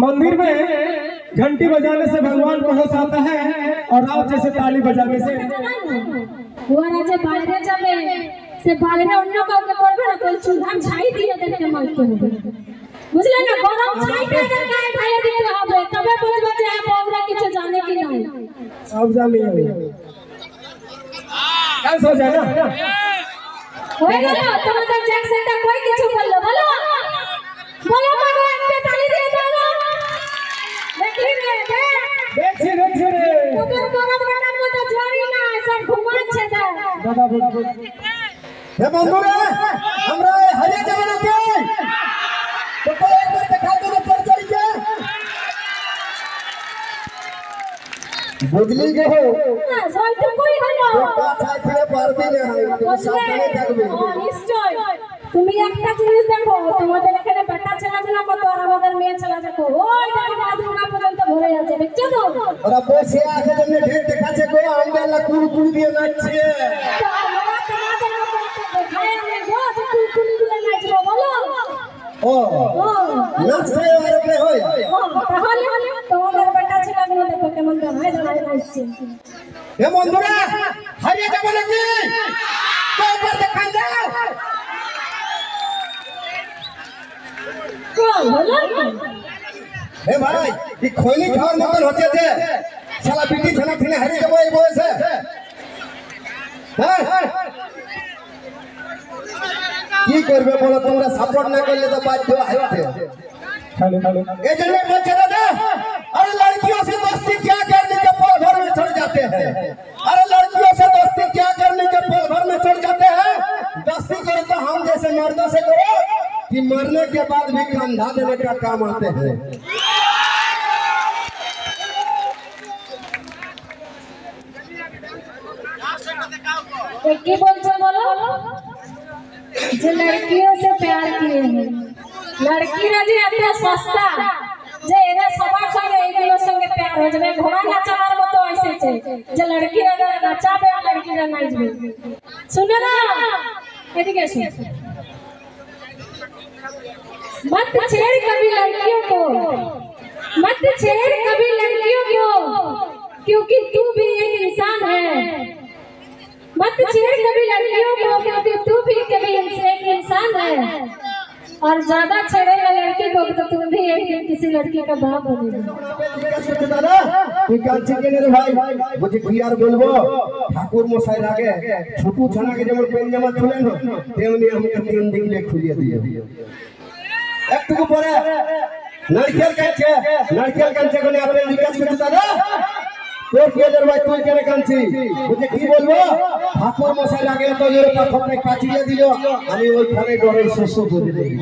मंदिर में घंटी बजाने से भगवान को पहुँच आता है और रात जैसे ताली बजाने से। से बाहरे उन्नो को के बोलबे ना कोई चूल्हा छाई दिए देख के मत को बुझले ना गरम छाई पे के काय खाए दे हबे तबे बुझबे जे आप हमरा किछ जाने की नहीं। सब जाने है कल सो जाए ना होएगा ना तुम तो जैक से कोई किछ बोल लो बोलो। बोलो। हे बंधुरे हमरा हरे जमाना के। तो कोई एक बार दिखा दो चल चल के। बुझली के हो? ना सोई तो कोई हो ना। तो अच्छा फिर पार्टी ले आए तो सब चले तक में তুমি একটা জিনিস দেখো তোমাদের এখানে বেটা ছেলাঝেলা কত আর আমাদের মেয়ে ছেলাঝেলা কত ওই দেখো বাদুনা পর্যন্ত ভরে আছে দেখছ তো? ওরা বসে আছে তুমি ঢের দেখাচ্ছে গো আমরা আল্লাহ কুড়কুড়ি দিয়ে নাচছে। কেমন হারিয়ে যাব নাকি? তো হলো হে ভাই এই খৈনি খাওয়ার মতন হচ্ছে যে শালা বিটি ছেনা ছেলে হারিয়ে যাবো এই বয়সে হ্যাঁ কি করবে বলো তোমরা সাপোর্ট না করলে তো বাধ্য হারতে खाली खाली এই জন্য বলছে দাদা अरे लड़कियों से दोस्ती क्या करने के पल भर में छोड़ जाते हैं अरे लड़कियों से दोस्ती क्या करने के पल भर में छोड़ जाते हैं दोस्ती करो तो हम जैसे मर्दों से करो कि मरने के बाद भी कंधा देने का काम आते हैं। तो जो लड़कियों से प्यार किए हैं। लड़की ना जी एते सस्ता। जे एने सवा संगे एक लो संगे प्यार हो जबे घोड़ा नाचार तो ऐसे छे जे लड़की ना नाचाबे लड़की ना नाचबे सुनो ना। ये एदिके सुनो। मत छेड़ कभी लड़कियों को। मत छेड़ कभी लड़कियों को, क्योंकि तू भी एक इंसान है। मत छेड़ कभी लड़कियों को, क्योंकि तू भी कभी एक इंसान है। और ज़्यादा छेड़ेगा लड़की को तो तुम भी एक दिन किसी लड़की का बाप बनेगा मुझे बोलबो ঠাকুর মশাই আগে ছোট ছানাকে যেমন পেন জামা খুলেন তেমনি আমাকে তিন দিলে খুলিয়ে দিয়ে একটুকু পরে নারকেল কাঁদছে নারকেল কাঁদছে কোনে আপনি জিজ্ঞাসা করছে দাদা তোর তুই কি মশাই আমি ওইখানে ডরে শস্য করে দিই